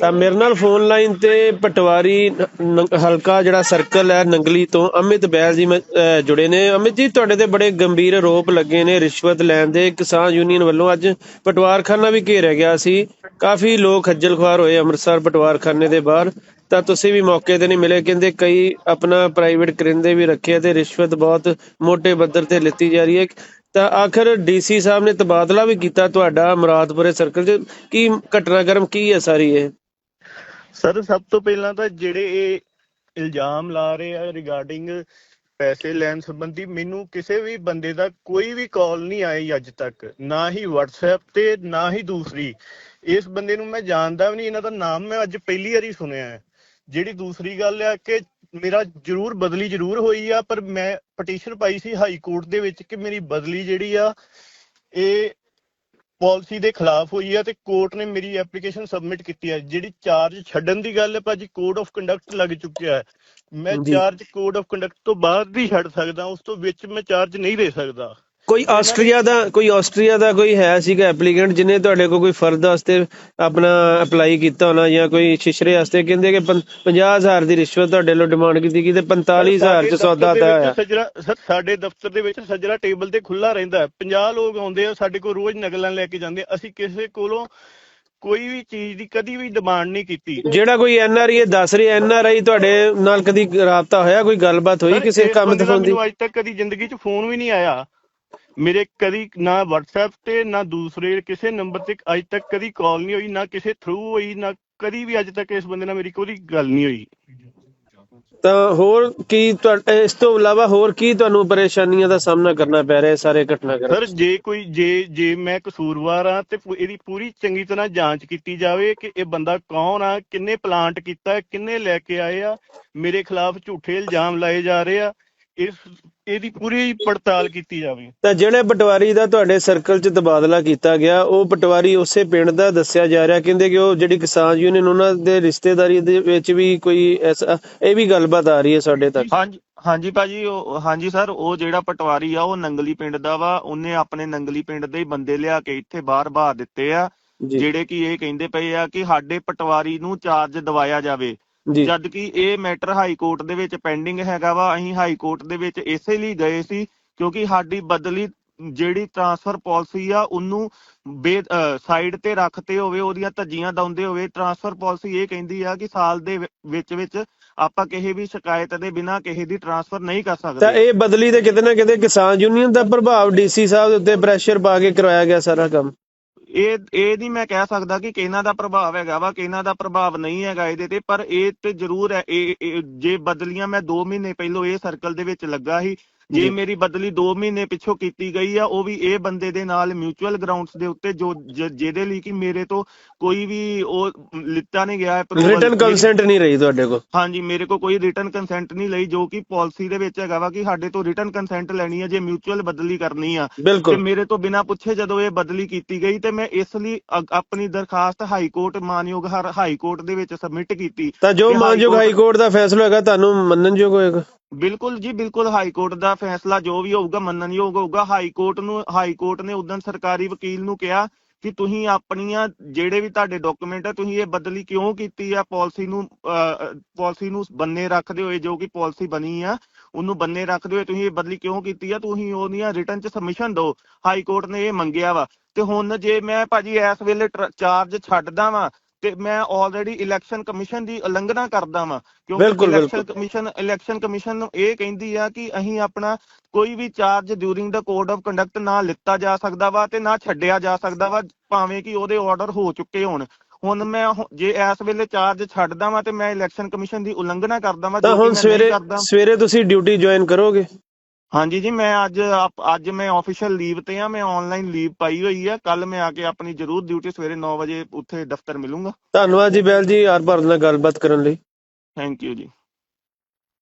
ਤਾਂ ਮੇਰੇ ਨਾਲ ਫੋਨ ਲਾਈਨ ਤੇ ਪਟਵਾਰੀ ਹਲਕਾ ਜਿਹੜਾ ਸਰਕਲ ਹੈ ਨੰਗਲੀ ਤੋਂ ਅਮਿਤ ਬੈਲ ਜੀ ਜੁੜੇ ਨੇ। ਅਮਿਤ ਜੀ, ਤੁਹਾਡੇ ਤੇ ਬੜੇ ਗੰਭੀਰ ਆਰੋਪ ਲੱਗੇ ਨੇ ਰਿਸ਼ਵਤ ਲੈਣ ਦੇ। ਕਿਸਾਨ ਯੂਨੀਅਨ ਵੱਲੋਂ ਅੱਜ ਪਟਵਾਰਖਾਨਾ ਵੀ ਘੇਰਿਆ ਗਿਆ ਸੀ। ਕਾਫੀ ਲੋਕ ਖੱਜਲ ਖੁਆਰ ਹੋਏ ਅੰਮ੍ਰਿਤਸਰ ਪਟਵਾਰਖਾਨੇ ਦੇ ਬਾਹਰ। ਤਾਂ ਤੁਸੀਂ ਵੀ ਮੌਕੇ ਤੇ ਨਹੀਂ ਮਿਲੇ। ਕਹਿੰਦੇ ਕਈ ਆਪਣਾ ਪ੍ਰਾਈਵੇਟ ਕਰਿੰਦੇ ਵੀ ਰੱਖੇ ਤੇ ਰਿਸ਼ਵਤ ਬਹੁਤ ਮੋਟੇ ਪੱਧਰ ਤੇ ਲਿੱਤੀ ਜਾ ਰਹੀ ਹੈ। ਤਾਂ ਆਖਰ ਡੀਸੀ ਸਾਹਿਬ ਨੇ ਤਬਾਦਲਾ ਵੀ ਕੀਤਾ ਤੁਹਾਡਾ ਮੁਰਾਦਪੁਰੇ ਸਰਕਲ 'ਚ। ਕੀ ਘਟਨਾਕ੍ਰਮ ਕੀ ਹੈ ਸਾਰੀ ਇਹ? ਸਰ, ਸਭ ਤੋਂ ਪਹਿਲਾਂ ਤਾਂ ਜਿਹੜੇ ਇਹ ਇਲਜ਼ਾਮ ਲਾ ਰਹੇ ਆ ਰਿਗਾਰਡਿੰਗ ਪੈਸੇ ਲੈਣ ਸੰਬੰਧੀ, ਮੈਨੂੰ ਕਿਸੇ ਵੀ ਬੰਦੇ ਦਾ ਕੋਈ ਵੀ ਕਾਲ ਨਹੀਂ ਆਈ ਅੱਜ ਤੱਕ। ਨਾ ਹੀ WhatsApp ਤੇ, ਨਾ ਹੀ ਦੂਸਰੀ। ਇਸ ਬੰਦੇ ਨੂੰ ਮੈਂ ਜਾਣਦਾ ਵੀ ਨਹੀਂ, ਇਹਨਾਂ ਦਾ ਨਾਮ ਮੈਂ ਅੱਜ ਪਹਿਲੀ ਵਾਰੀ ਸੁਣਿਆ ਹੈ। ਜਿਹੜੀ ਦੂਸਰੀ ਗੱਲ ਆ ਕਿ ਮੇਰਾ ਜ਼ਰੂਰ ਬਦਲੀ ਜ਼ਰੂਰ ਹੋਈ ਆ ਪਰ ਮੈਂ ਪਟੀਸ਼ਨ ਪਾਈ ਸੀ ਹਾਈ ਕੋਰਟ ਦੇ ਵਿੱਚ ਕਿ ਮੇਰੀ ਬਦਲੀ ਜਿਹੜੀ ਆ ਇਹ ਪਾਲਿਸੀ ਦੇ ਖਿਲਾਫ ਹੋਈ ਆ ਤੇ ਕੋਰਟ ਨੇ ਮੇਰੀ ਐਪਲੀਕੇਸ਼ਨ ਸਬਮਿਟ ਕੀਤੀ ਹੈ ਜਿਹੜੀ ਚਾਰਜ ਛੱਡਣ ਦੀ ਗੱਲ ਹੈ ਭਾਜੀ ਕੋਡ ਆਫ ਕੰਡਕਟ ਲੱਗ ਚੁੱਕਿਆ ਹੈ। ਮੈਂ। ਚਾਰਜ ਕੋਡ ਆਫ ਕੰਡਕਟ ਤੋਂ ਬਾਅਦ ਵੀ ਛੱਡ ਸਕਦਾ ਉਸ ਤੋਂ ਵਿੱਚ ਮੈਂ ਚਾਰਜ ਨਹੀਂ ਦੇ ਸਕਦਾ। ਕੋਈ ਆਸਟਰੀਆ ਦਾ ਕੋਈ ਆਸਟਰੀਆ ਦਾ ਕੋਈ ਹੈ ਸੀਗਾ ਐਪਲੀਕੈਂਟ ਜਿਹਨੇ ਤੁਹਾਡੇ ਕੋਲ ਕੋਈ ਫਰਦ ਵਾਸਤੇ ਆਪਣਾ ਅਪਲਾਈ ਕੀਤਾ ਹੋਣਾ ਜਾਂ ਕੋਈ ਸ਼ਿਸ਼ਰੇ ਵਾਸਤੇ? ਕਹਿੰਦੇ ਕਿ 50000 ਦੀ ਰਿਸ਼ਵਤ ਤੁਹਾਡੇ ਲੋ ਡਿਮਾਂਡ ਕੀਤੀ ਗਈ ਤੇ 45000 ਚ ਸੌਦਾ ਦੇ ਹੋਇਆ ਸਾਡੇ ਦਫ਼ਤਰ ਦੇ ਵਿੱਚ ਸੱਜਰਾ ਟੇਬਲ ਤੇ ਖੁੱਲਾ ਰਹਿੰਦਾ ਹੈ। 50 ਲੋਕ ਆਉਂਦੇ ਆ ਸਾਡੇ ਕੋਲ ਰੋਜ਼ ਨਕਲਾਂ ਲੈ ਕੇ ਜਾਂਦੇ। ਅਸੀਂ ਕਿਸੇ ਕੋਲੋਂ ਕੋਈ ਵੀ ਚੀਜ਼ ਦੀ ਕਦੀ ਵੀ ਡਿਮਾਂਡ ਨਹੀਂ ਕੀਤੀ। ਜਿਹੜਾ ਕੋਈ ਐਨਆਰਆਈ ਦੱਸ ਰਿਹਾ ਐਨਆਰਆਈ ਤੁਹਾਡੇ ਨਾਲ ਕਦੀ ਰਾਬਤਾ ਹੋਇਆ? ਕੋਈ ਗੱਲਬਾਤ ਹੋਈ ਕਿਸੇ ਕੰਮ ਤੇ ਅੱਜ ਤੱਕ ਕਦੀ ਜ਼ਿੰਦਗੀ 'ਚ ਫੋਨ ਵੀ ਨਹੀਂ ਆਇਆ। ਮੇਰੇ ਕਦੀ ਨਾ WhatsApp ਤੇ ਨਾ ਦੂਸਰੇ ਕਿਸੇ ਨੰਬਰ ਤੇ ਅੱਜ ਤੱਕ ਕਦੀ ਕਾਲ ਨਹੀਂ ਹੋਈ ਨਾ ਕਿਸੇ ਥਰੂ ਹੋਈ ਨਾ ਕਦੀ ਵੀ ਅੱਜ ਤੱਕ ਇਸ ਬੰਦੇ ਨਾਲ ਮੇਰੀ ਕੋਈ ਗੱਲ ਨਹੀਂ ਹੋਈ। ਤਾਂ ਹੋਰ ਕੀ ਇਸ ਤੋਂ ਇਲਾਵਾ ਹੋਰ ਕੀ ਤੁਹਾਨੂੰ ਪਰੇਸ਼ਾਨੀਆਂ ਦਾ ਸਾਹਮਣਾ ਕਰਨਾ ਪੈ ਰਿਹਾ ਹੈ ਸਾਰੇ ਘਟਨਾਕ੍ਰਮ ਸਰ ਜੇ ਕੋਈ ਜੇ ਜੇ ਮੈਂ ਕਸੂਰਵਾਰ ਆ ਤੇ ਇਹਦੀ ਪੂਰੀ ਚੰਗੀ ਤਰ੍ਹਾਂ ਜਾਂਚ ਕੀਤੀ ਜਾਵੇ ਕਿ ਇਹ ਬੰਦਾ ਕੌਣ ਆ ਕਿੰਨੇ ਪਲਾਂਟ ਕੀਤਾ ਹੈ, ਕਿੰਨੇ ਲੈ ਕੇ ਆਏ ਆ ਮੇਰੇ ਖਿਲਾਫ ਝੂਠੇ ਇਲਜ਼ਾਮ ਲਾਏ ਜਾ ਰਹੇ ਆ ਇਸ ਇਹਦੀ ਪੂਰੀ ਪੜਤਾਲ ਕੀਤੀ ਜਾਵੇ। ਤਾਂ ਜਿਹੜੇ ਪਟਵਾਰੀ ਦਾ ਤੁਹਾਡੇ ਸਰਕਲ 'ਚ ਤਬਾਦਲਾ ਕੀਤਾ ਗਿਆ ਉਹ ਪਟਵਾਰੀ ਉਸੇ ਪਿੰਡ ਦਾ ਦੱਸਿਆ ਜਾ ਰਿਹਾ। ਕਹਿੰਦੇ ਕਿ ਉਹ ਜਿਹੜੀ ਕਿਸਾਨ ਯੂਨੀਅਨ ਉਹਨਾਂ ਦੇ ਰਿਸ਼ਤੇਦਾਰੀ ਦੇ ਵਿੱਚ ਵੀ ਕੋਈ ਐਸਾ ਇਹ ਵੀ ਗੱਲਬਾਤ ਆ ਰਹੀ ਹੈ ਸਾਡੇ ਤੱਕ। ਹਾਂਜੀ ਹਾਂਜੀ ਭਾਜੀ ਉਹ ਹਾਂਜੀ ਸਰ ਉਹ ਜਿਹੜਾ ਪਟਵਾਰੀ ਆ ਉਹ ਨੰਗਲੀ ਪਿੰਡ ਦਾ ਵਾ। ਉਹਨੇ ਆਪਣੇ ਨੰਗਲੀ ਪਿੰਡ ਦੇ ਹੀ ਬੰਦੇ ਲਿਆ ਕੇ ਇੱਥੇ ਬਾਹਰ ਬਾਹ ਦਿੱਤੇ ਆ। ਜਿਹੜੇ ਕਿ ਇਹ ਕਹਿੰਦੇ ਪਏ ਆ ਕਿ ਸਾਡੇ ਪਟਵਾਰੀ ਨੂੰ ਚਾਰਜ ਦਵਾਇਆ ਜਾਵੇ। ਜਦ ਕਿ ਇਹ ਮੈਟਰ ਹਾਈ ਕੋਰਟ ਦੇ ਵਿੱਚ ਪੈਂਡਿੰਗ ਹੈਗਾ ਵਾ। ਅਸੀਂ ਹਾਈ ਕੋਰਟ ਦੇ ਵਿੱਚ ਇਸੇ ਲਈ ਗਏ ਸੀ ਕਿਉਂਕਿ ਸਾਡੀ ਬਦਲੀ ਜਿਹੜੀ ਟਰਾਂਸਫਰ ਪਾਲਿਸੀ ਆ ਉਹਨੂੰ ਬੇ ਸਾਈਡ ਤੇ ਰੱਖਤੇ ਹੋਵੇ ਉਹਦੀਆਂ ਧੱਜੀਆਂ ਦਉਂਦੇ ਹੋਵੇ ਟਰਾਂਸਫਰ ਪਾਲਿਸੀ ਇਹ ਕਹਿੰਦੀ ਆ ਕਿ ਸਾਲ ਦੇ ਵਿੱਚ ਵਿੱਚ ਆਪਾਂ ਕਿਸੇ ਵੀ ਸ਼ਿਕਾਇਤ ਦੇ ਬਿਨਾ ਕਿਸੇ ਦੀ ਟਰਾਂਸਫਰ ਨਹੀਂ ਕਰ ਤਾਂ ਸਕਦੇ ਇਹ ਬਦਲੀ ਤੇ ਕਿਤੇ ਨਾ ਕਿਤੇ ਕਿਸਾਨ ਯੂਨੀਅਨ ਦਾ ਪ੍ਰਭਾਵ ਡੀਸੀ ਸਾਹਿਬ ਦੇ ਉੱਤੇ ਪ੍ਰੈਸ਼ਰ ਪਾ ਕੇ ਕਰਵਾਇਆ ਗਿਆ ਸਾਰਾ ਕੰਮ। ਇਹ ਇਹ ਨਹੀਂ ਮੈਂ ਕਹਿ ਸਕਦਾ ਕਿ ਕਿਹਨਾਂ ਦਾ ਪ੍ਰਭਾਵ ਹੈਗਾ ਵਾ, ਕਿਹਨਾਂ ਦਾ ਪ੍ਰਭਾਵ ਨਹੀਂ ਹੈਗਾ ਇਹਦੇ ਤੇ, ਪਰ ਇਹ ਤੇ ਜ਼ਰੂਰ ਹੈ, ਇਹ ਜੇ ਬਦਲੀਆਂ ਮੈਂ 2 ਮਹੀਨੇ ਪਹਿਲਾਂ ਇਹ ਸਰਕਲ ਦੇ ਵਿੱਚ ਲੱਗਾ ਸੀ ਜੀ। ਮੇਰੀ ਬਦਲੀ 2 ਮਹੀਨੇ ਪਿੱਛੋਂ ਕੀਤੀ ਗਈ ਆ ਉਹ ਵੀ ਇਹ ਬੰਦੇ ਦੇ ਨਾਲ ਮਿਊਚੁਅਲ ਗਰਾਊਂਡਸ ਦੇ ਉੱਤੇ ਜੋ ਜਿਹਦੇ ਲਈ ਕਿ ਮੇਰੇ ਤੋਂ ਕੋਈ ਵੀ ਉਹ ਲਿੱਤਾ ਨਹੀਂ ਗਿਆ। ਰਿਟਨ ਕੰਸੈਂਟ ਨਹੀਂ ਰਹੀ ਤੁਹਾਡੇ ਕੋਲ ਹਾਂਜੀ ਮੇਰੇ ਕੋਲ ਕੋਈ ਰਿਟਨ ਕੰਸੈਂਟ ਨਹੀਂ ਲਈ ਜੋ ਕਿ ਪਾਲਿਸੀ ਦੇ ਵਿੱਚ ਹੈਗਾ ਵਾ ਕਿ ਸਾਡੇ ਤੋਂ ਰਿਟਨ ਕੰਸੈਂਟ ਲੈਣੀ ਹੈ ਜੇ ਮਿਊਚੁਅਲ ਬਦਲੀ ਕਰਨੀ ਆ ਤੇ ਮੇਰੇ ਤੋਂ ਬਿਨਾਂ ਪੁੱਛੇ ਜਦੋਂ ਇਹ ਬਦਲੀ ਕੀਤੀ ਗਈ ਤੇ ਮੈਂ ਇਸ ਲਈ ਆਪਣੀ ਦਰਖਾਸਤ ਹਾਈ ਕੋਰਟ ਮਾਨਯੋਗ ਹਾਈ ਕੋਰਟ ਦੇ ਵਿੱਚ ਸਬਮਿਟ ਕੀਤੀ ਤਾਂ ਜੋ ਮਾਨਯੋਗ ਹਾਈ ਕੋਰਟ ਦਾ ਫੈਸਲਾ ਹੋਏਗਾ ਤੁਹਾਨੂੰ ਮੰਨਣਯੋਗ ਹੋਏਗਾ ਬਿਲਕੁਲ ਜੀ, ਬਿਲਕੁਲ ਹਾਈ ਕੋਰਟ ਦਾ ਫੈਸਲਾ ਜੋ ਵੀ ਹੋਊਗਾ, ਮੰਨਣਯੋਗ ਹੋਊਗਾ। ਹਾਈ ਕੋਰਟ ਨੂੰ, ਹਾਈ ਕੋਰਟ ਨੇ ਉਦੋਂ ਸਰਕਾਰੀ ਵਕੀਲ ਨੂੰ ਕਿਹਾ ਕਿ ਤੁਸੀਂ ਆਪਣੀਆਂ ਜਿਹੜੇ ਵੀ ਤੁਹਾਡੇ ਡਾਕੂਮੈਂਟ ਆ, ਤੁਸੀਂ ਇਹ ਬਦਲੀ ਕਿਉਂ ਕੀਤੀ ਆ? ਪਾਲਿਸੀ ਨੂੰ ਪਾਲਿਸੀ ਨੂੰ ਬੰਨੇ ਰੱਖਦੇ ਹੋਏ, ਜੋ ਕਿ ਪਾਲਿਸੀ ਬਣੀ ਆ, ਉਹਨੂੰ ਬੰਨੇ ਰੱਖਦੇ ਹੋਏ ਤੁਸੀਂ ਇਹ ਬਦਲੀ ਕਿਉਂ ਕੀਤੀ ਆ? ਤੁਸੀਂ ਉਹਦੀਆਂ ਰਿਟਰਨ ਚ ਸਬਮਿਸ਼ਨ ਦਿਓ। ਹਾਈ ਕੋਰਟ ਨੇ ਇਹ ਮੰਗਿਆ ਵਾ। ਤੇ ਹੁਣ ਜੇ ਮੈਂ ਭਾਜੀ ਇਸ ਵੇਲੇ ਚਾਰਜ ਛੱਡਦਾ ਵਾਂ ਤੇ ਮੈਂ ਆਲਰੇਡੀ ਇਲੈਕਸ਼ਨ ਕਮਿਸ਼ਨ ਦੀ ਉਲੰਘਣਾ ਕਰਦਾ ਵਾਂ ਕਿਉਂਕਿ ਇਲੈਕਸ਼ਨ। ਕਮਿਸ਼ਨ ਇਲੈਕਸ਼ਨ ਕਮਿਸ਼ਨ ਇਹ ਕਹਿੰਦੀ ਆ ਕਿ ਅਸੀਂ ਆਪਣਾ ਕੋਈ ਵੀ ਚਾਰਜ ਡਿਊਰਿੰਗ ਦਾ ਕੋਡ ਆਫ ਕੰਡਕਟ ਨਾ ਲਿੱਤਾ ਜਾ ਸਕਦਾ ਵਾ ਤੇ ਨਾ ਛੱਡਿਆ ਜਾ ਸਕਦਾ ਵਾ ਭਾਵੇਂ ਕਿ ਉਹਦੇ ਆਰਡਰ ਹੋ ਚੁੱਕੇ ਹੋਣ। ਹੁਣ ਮੈਂ ਜੇ ਇਸ ਵੇਲੇ ਚਾਰਜ ਛੱਡਦਾ ਵਾਂ ਤੇ ਮੈਂ ਇਲੈਕਸ਼ਨ ਕਮਿਸ਼ਨ ਦੀ ਉਲੰਘਣਾ ਕਰਦਾ ਵਾਂ ਤਾਂ ਹੁਣ ਸਵੇਰੇ ਸਵੇਰੇ ਤੁਸੀਂ ਡਿਊਟੀ ਜੁਆਇਨ ਕਰੋਗੇ? ਹਾਂਜੀ ਜੀ ਮੈਂ ਅੱਜ ਅੱਜ ਮੈਂ ਆਫੀਸ਼ੀਅਲ ਲੀਵ ਤੇ ਆ ਮੈਂ ਆਨਲਾਈਨ ਲੀਵ ਪਾਈ ਹੋਈ ਆ। ਕੱਲ ਮੈਂ ਆ ਕੇ ਆਪਣੀ ਜ਼ਰੂਰ ਡਿਊਟੀ ਸਵੇਰੇ 9 ਵਜੇ ਉੱਥੇ ਦਫ਼ਤਰ ਮਿਲੂੰਗਾ। ਧੰਨਵਾਦ ਜੀ ਬੈਲ ਜੀ ਆਰ ਭਾਰਤ ਨਾਲ ਗੱਲਬਾਤ ਕਰਨ ਲਈ। ਥੈਂਕ ਯੂ ਜੀ।